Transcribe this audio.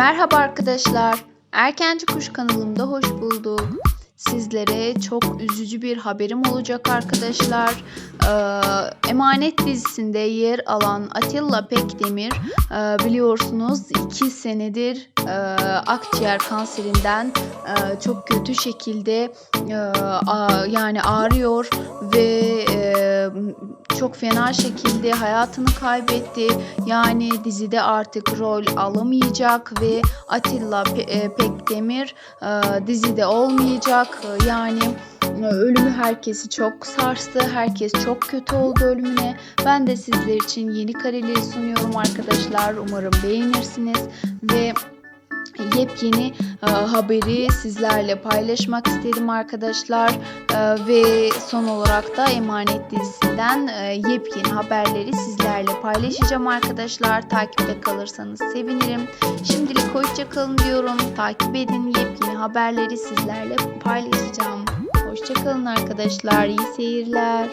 Merhaba arkadaşlar. Erkenci Kuş kanalımda hoş bulduk. Sizlere çok üzücü bir haberim olacak arkadaşlar. Ee, Emanet dizisinde yer alan Atilla Pekdemir e, biliyorsunuz 2 senedir e, akciğer kanserinden e, çok kötü şekilde e, a- yani ağrıyor ve e, çok fena şekilde hayatını kaybetti. Yani dizide artık rol alamayacak ve Atilla Pe- e, Pekdemir e, dizide olmayacak. E, Yani e, ölümü herkesi çok sarstı. Herkes çok kötü oldu ölümüne. Ben de sizler için yeni kareleri sunuyorum arkadaşlar. Umarım beğenirsiniz ve yepyeni e, haberi sizlerle paylaşmak istedim arkadaşlar. E, ve son olarak da Emanet dizisinden e, yepyeni haberleri sizlerle paylaşacağım arkadaşlar. Takipte kalırsanız sevinirim. Şimdilik hoşça kalın diyorum. Takip edin yepyeni haberleri sizlerle paylaşacağım. Hoşça kalın arkadaşlar. İyi seyirler